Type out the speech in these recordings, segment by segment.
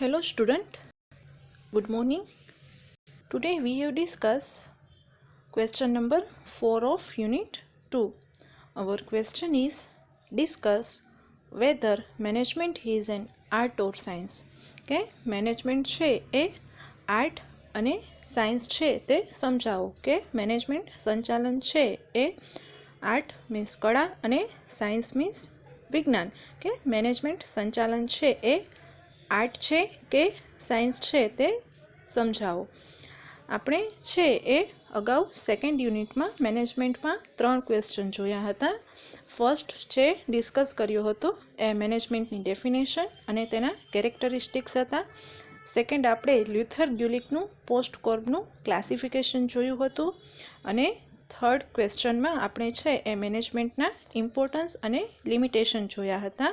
Hello student, good morning. Today we have discussed question number 4 of unit 2. Our question is discuss whether management is an art or science. કે management છે એ art અને science છે તે સમજાવો કે management સંચાલન છે એ આર્ટ મીન્સ કળા અને સાયન્સ મીન્સ વિજ્ઞાન કે મેનેજમેન્ટ સંચાલન છે એ આર્ટ છે કે સાયન્સ છે તે સમજાવો? આપણે છે એ અગાઉ સેકન્ડ યુનિટમાં મેનેજમેન્ટમાં ત્રણ ક્વેશ્ચન જોયા હતા. ફર્સ્ટ છે ડિસ્કસ કર્યો હતો એ મેનેજમેન્ટની ડેફિનેશન અને તેના કેરેક્ટરિસ્ટિક્સ હતા. સેકન્ડ આપણે લ્યુથર ગ્યુલિકનું પોસ્ટ કોર્બનું ક્લાસિફિકેશન જોયું હતું. અને થર્ડ ક્વેશ્ચનમાં આપણે છે એ મેનેજમેન્ટના ઇમ્પોર્ટન્સ અને લિમિટેશન જોયા હતા.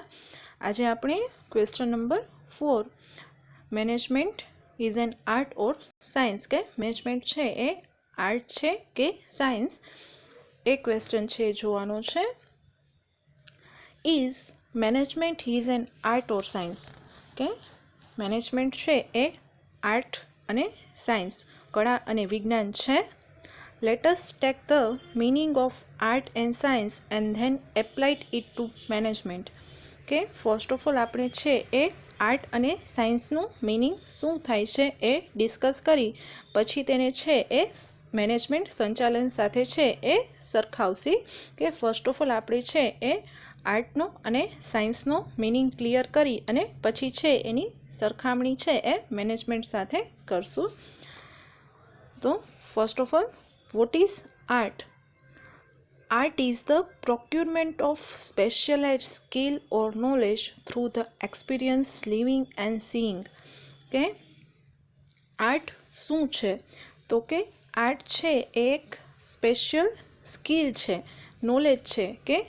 આજે આપણે question number four management is an art or science કે મેનેજમેન્ટ છે એ આર્ટ છે કે સાયન્સ એ ક્વેશ્ચન છે જોવાનો છે. Is management is an art or science કે મેનેજમેન્ટ છે એ આર્ટ અને સાયન્સ કળા અને વિજ્ઞાન છે. Let's take the meaning of art and science and then applied it to management કે ફર્સ્ટ ઓફ ઓલ આપણે છે એ આર્ટ અને સાયન્સનું મિનિંગ શું થાય છે એ ડિસ્કસ કરી. પછી તેને છે એ મેનેજમેન્ટ સંચાલન સાથે છે એ સરખાવશી કે ફર્સ્ટ ઓફ ઓલ આપણે છે એ આર્ટનો અને સાયન્સનો મિનિંગ ક્લિયર કરી અને પછી છે એની સરખામણી છે એ મેનેજમેન્ટ સાથે કરશું. તો first of all what is art Art is the procurement of specialized skill or knowledge through the experience living and seeing. કે આર્ટ શું છે તો કે આર્ટ છે એ એક સ્પેશિયલ સ્કિલ છે નોલેજ છે કે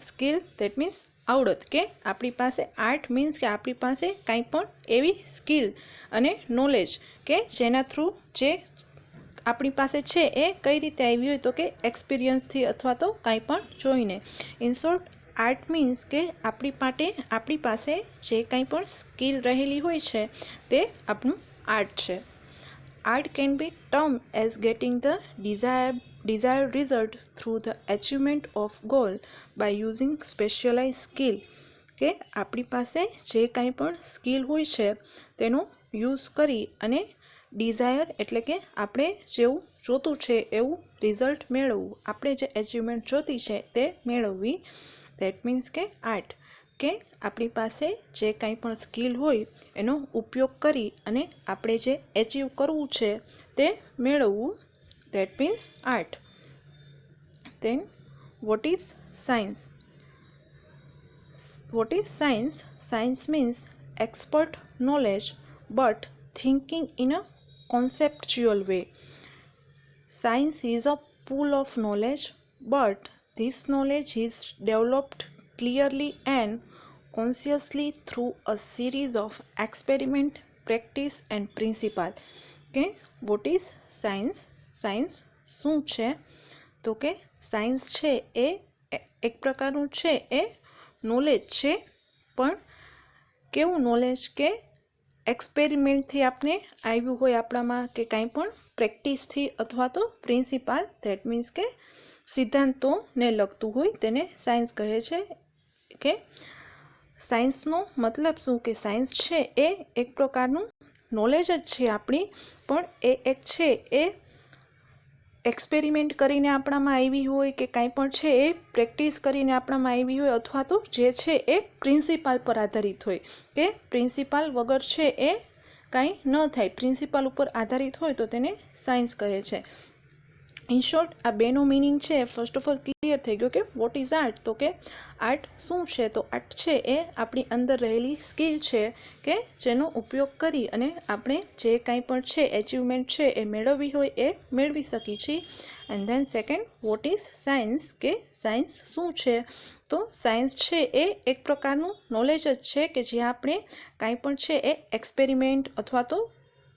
સ્કિલ દેટ મીન્સ આવડત કે આપણી પાસે આર્ટ મીન્સ કે આપણી પાસે કાંઈ પણ એવી સ્કિલ અને નોલેજ કે જેના થ્રુ જે આપણી પાસે છે એ કઈ રીતે આવી હોય તો કે એક્સપિરિયન્સથી અથવા તો કાંઈ પણ જોઈને. ઇન આર્ટ મીન્સ કે આપણી માટે આપણી પાસે જે કાંઈ પણ સ્કિલ રહેલી હોય છે, તે આપણું આર્ટ છે. Art can be term as getting the desire desired result through the achievement of goal by using specialized skill. કે આપણી પાસે જે કાંઈ પણ સ્કિલ હોય છે, તેનો યુઝ કરી અને ડિઝાયર એટલે કે આપણે જેવું જોતું છે એવું રિઝલ્ટ મેળવવું. આપણે જે એચિવમેન્ટ જોતી છે તે મેળવવી. દેટ મીન્સ કે આર્ટ કે આપણી પાસે જે કાંઈ પણ સ્કિલ હોય એનો ઉપયોગ કરી અને આપણે જે એચિવ કરવું છે તે મેળવવું. That means art then, what is science? What is science? Science means expert knowledge, but thinking in a conceptual way science is a pool of knowledge but this knowledge is developed clearly and consciously through a series of experiment practice and principle કે what is science science શું છે તો કે science છે એ એક પ્રકારનું છે એ knowledge છે પણ કેવું નોલેજ કે એક્સપેરિમેન્ટથી આપણે આવ્યું હોય આપણામાં કે કાંઈ પણ પ્રેક્ટિસથી અથવા તો પ્રિન્સિપાલ, ધેટ મીન્સ કે સિદ્ધાંતોને લગતું હોય તેને સાયન્સ કહે છે કે સાયન્સનો મતલબ શું? કે સાયન્સ છે એ એક પ્રકારનું નોલેજ જ છે આપણી, પણ એ એક છે એ એક્સપેરિમેન્ટ કરીને આપણામાં આવી હોય કે કાંઈ પણ છે, એ પ્રેક્ટિસ કરીને આપણામાં આવી હોય અથવા તો જે છે, એ પ્રિન્સિપાલ પર આધારિત હોય. કે પ્રિન્સિપાલ વગર છે, એ કાંઈ ન થાય. પ્રિન્સિપાલ ઉપર આધારિત હોય તો તેને સાયન્સ કહે છે. ઇન શોર્ટ આ બેનો મિનિંગ છે ફર્સ્ટ ઓફ ઓલ ક્લિયર થઈ ગયો કે વોટ ઇઝ આર્ટ તો કે આર્ટ શું છે? તો આર્ટ છે એ આપણી અંદર રહેલી સ્કિલ છે કે જેનો ઉપયોગ કરી અને આપણે જે કાંઈ પણ છે એચિવમેન્ટ છે એ મેળવવી હોય એ મેળવી શકીએ છીએ. And then second what is science કે સાયન્સ શું છે? તો સાયન્સ છે એ એક પ્રકારનું નોલેજ જ છે કે જે આપણે કાંઈ પણ છે એ એક્સપેરિમેન્ટ અથવા તો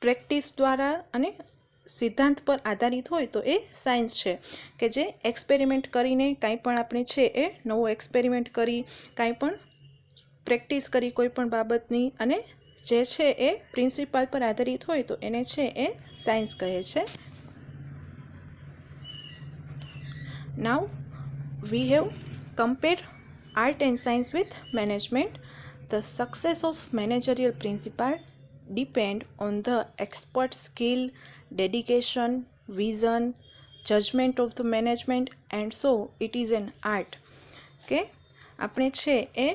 પ્રેક્ટિસ દ્વારા અને સિદ્ધાંત પર આધારિત હોય તો એ સાયન્સ છે કે જે એક્સપેરિમેન્ટ કરીને કાંઈ પણ આપણે છે એ નવો એક્સપેરિમેન્ટ કરી, કાંઈ પણ પ્રેક્ટિસ કરી કોઈ પણ બાબતની અને જે છે એ પ્રિન્સિપાલ પર આધારિત હોય તો એને છે એ સાયન્સ કહે છે. Now we have compare art and science with management the success of managerial principle depend on the expert skill, dedication, vision, judgment of the management and so it is an art કે આપણે છે એ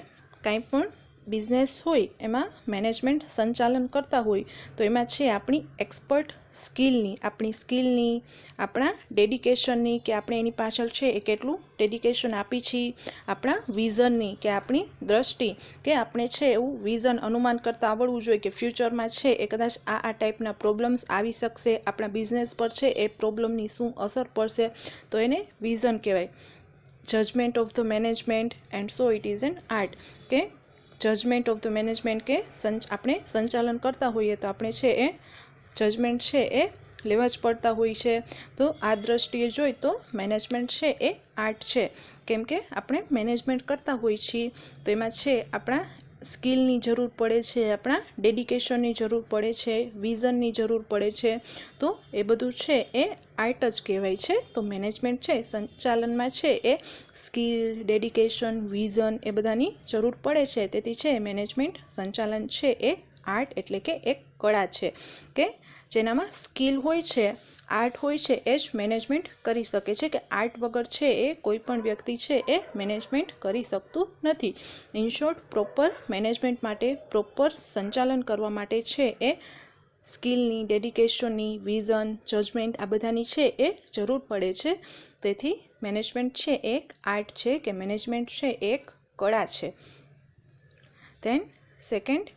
કાંઈ પણ business હોય, એમાં management સંચાલન કરતા હોય, તો એમાં છે આપણી એક્સપર્ટ સ્કિલની, આપણી સ્કિલની, આપણા ડેડિકેશનની કે આપણે એની પાછળ છે એ કેટલું ડેડિકેશન આપી છીએ આપણા વિઝનની કે આપણી દ્રષ્ટિ કે આપણે છે એવું વિઝન અનુમાન કરતાં આવડવું જોઈએ કે ફ્યુચરમાં છે એ કદાચ આ આ ટાઈપના પ્રોબ્લેમ્સ આવી શકશે, આપણા બિઝનેસ પર છે એ પ્રોબ્લેમની શું અસર પડશે, તો એને વિઝન કહેવાય. Judgement of the management and so it is an art. કે જજમેન્ટ ઓફ ધ મેનેજમેન્ટ કે આપણે સંચાલન કરતા હોઈએ તો આપણે છે એ જજમેન્ટ છે એ લેવા જ પડતા હોય છે. તો આ દ્રષ્ટિએ જોઈ તો મેનેજમેન્ટ છે એ આર્ટ છે. કેમ કે આપણે મેનેજમેન્ટ કરતા હોઈએ છીએ. તો એમાં છે આપણા સ્કિલની જરૂર પડે છે, આપણા ડેડિકેશનની જરૂર પડે છે, વિઝનની જરૂર પડે છે. તો એ બધું છે એ આર્ટ જ કહેવાય છે. તો મેનેજમેન્ટ છે, સંચાલનમાં છે એ સ્કિલ, ડેડિકેશન, વિઝન એ બધાની જરૂર પડે છે. તેથી છે મેનેજમેન્ટ, સંચાલન છે એ આર્ટ એટલે કે એક કળા છે. કે જેનામાં સ્કિલ હોય છે, આર્ટ હોય છે, એ જ મેનેજમેન્ટ કરી શકે છે કે આર્ટ વગર છે એ કોઈ પણ વ્યક્તિ છે એ મેનેજમેન્ટ કરી શકતું નથી. ઇન શોર્ટ, પ્રોપર મેનેજમેન્ટ માટે, પ્રોપર સંચાલન કરવા માટે છે એ સ્કિલની, ડેડિકેશનની, વિઝન, જજમેન્ટ આ બધાની છે એ જરૂર પડે છે. તેથી મેનેજમેન્ટ છે એક, આર્ટ છે કે મેનેજમેન્ટ છે એક કળા છે. Then second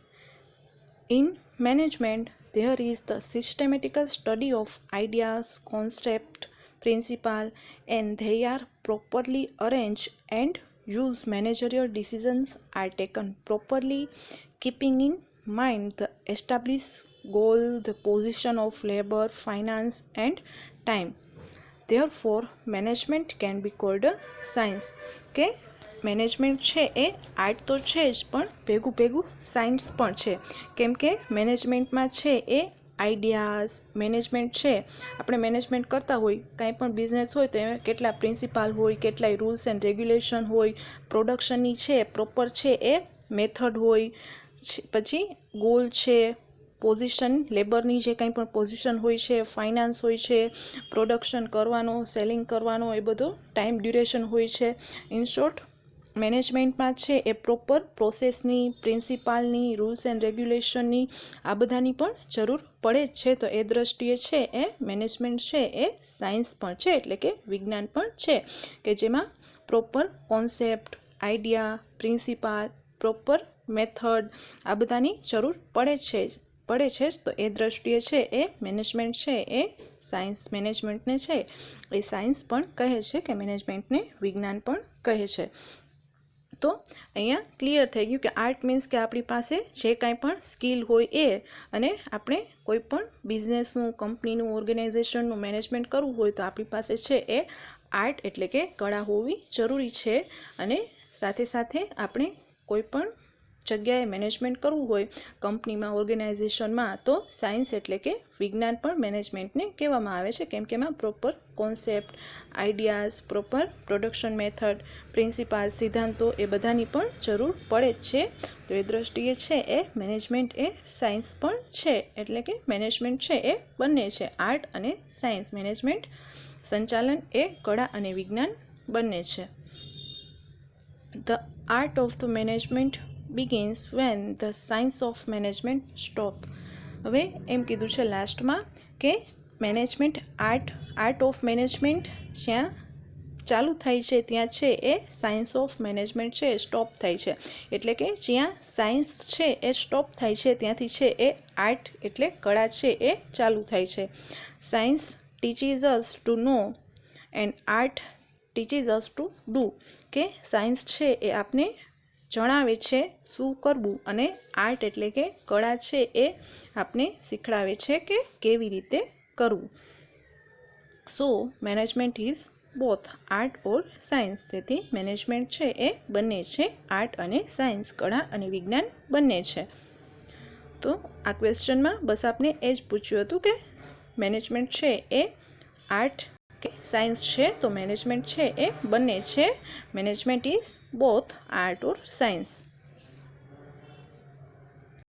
in management there is the systematical study of ideas, concept, principle, and they are properly arranged and use managerial decisions are taken properly, keeping in mind the established goal, the position of labor, finance, and time. Therefore, management can be called a science. કે management છે એ art તો છે જ, પણ ભેગું ભેગું science પણ છે. કેમ કે મેનેજમેન્ટમાં છે એ આઈડિયાઝ મેનેજમેન્ટ છે. આપણે મેનેજમેન્ટ કરતા હોય, કાંઈ પણ બિઝનેસ હોય તો એમાં કેટલા પ્રિન્સિપાલ હોય, કેટલાય રૂલ્સ એન્ડ રેગ્યુલેશન હોય પ્રોડક્શનની છે પ્રોપર છે એ મેથડ હોય પછી ગોલ છે પોઝિશન લેબરની જે કંઈ પણ પોઝિશન હોય છે ફાઇનાન્સ હોય છે પ્રોડક્શન કરવાનો સેલિંગ કરવાનો, એ બધો ટાઈમ ડ્યુરેશન હોય છે. ઇન શોર્ટ મેનેજમેન્ટમાં છે એ પ્રોપર પ્રોસેસની પ્રિન્સિપાલની રૂલ્સ એન્ડ રેગ્યુલેશનની આ બધાની પણ જરૂર પડે જ છે. તો એ દ્રષ્ટિએ છે એ મેનેજમેન્ટ છે એ સાયન્સ પણ છે, એટલે કે વિજ્ઞાન પણ છે, કે જેમાં proper concept idea principle proper method આ બધાની જરૂર પડે છે પડે છે તો એ દ્રષ્ટિએ છે એ મેનેજમેન્ટ છે એ સાયન્સ મેનેજમેન્ટને છે એ સાયન્સ પણ કહે છે કે મેનેજમેન્ટને વિજ્ઞાન પણ કહે છે. તો અહીંયા ક્લિયર થઈ ગયું કે આર્ટ મીન્સ કે આપણી પાસે જે કાંઈ પણ સ્કિલ હોય એ અને આપણે કોઈ પણ બિઝનેસનું કંપનીનું ઓર્ગેનાઇઝેશનનું મેનેજમેન્ટ કરવું હોય તો આપણી પાસે છે એ આર્ટ એટલે કે કળા હોવી જરૂરી છે અને સાથે સાથે આપણે કોઈ પણ જગ્યાએ મેનેજમેન્ટ કરવું હોય કંપનીમાં ઓર્ગેનાઇઝેશનમાં તો સાયન્સ એટલે કે વિજ્ઞાન પણ મેનેજમેન્ટને કહેવામાં આવે છે. કેમ કે એમાં proper concept ideas proper production method principle સિદ્ધાંતો એ બધાની પણ જરૂર પડે જ છે. તો એ દ્રષ્ટિએ છે એ મેનેજમેન્ટ એ સાયન્સ પણ છે. એટલે કે મેનેજમેન્ટ છે એ બંને છે. આર્ટ અને સાયન્સ મેનેજમેન્ટ સંચાલન એ કળા અને વિજ્ઞાન બંને છે. The art of the management begins when the science of management stop હવે એમ કીધું છે લાસ્ટમાં કે management art art of management જ્યાં ચાલુ થાય છે, ત્યાં છે એ સાયન્સ ઓફ મેનેજમેન્ટ છે સ્ટોપ થાય છે. એટલે કે જ્યાં સાયન્સ છે એ સ્ટોપ થાય છે, ત્યાંથી છે એ આર્ટ એટલે કળા છે એ ચાલુ થાય છે. Science teaches us to know and art teaches us to do કે સાયન્સ છે એ આપને જણાવે છે, શું કરવું અને આર્ટ એટલે કે કળા છે એ આપને શીખડાવે છે કે કેવી રીતે કરવું. So management is both art or science તેથી મેનેજમેન્ટ છે એ બંને છે, આર્ટ અને સાયન્સ કળા અને વિજ્ઞાન બંને છે. તો આ ક્વેશ્ચનમાં બસ આપને એ જ પૂછ્યું હતું કે મેનેજમેન્ટ છે એ આર્ટ કે સાયન્સ છે તો મેનેજમેન્ટ છે એ બંને છે. Management is both art or science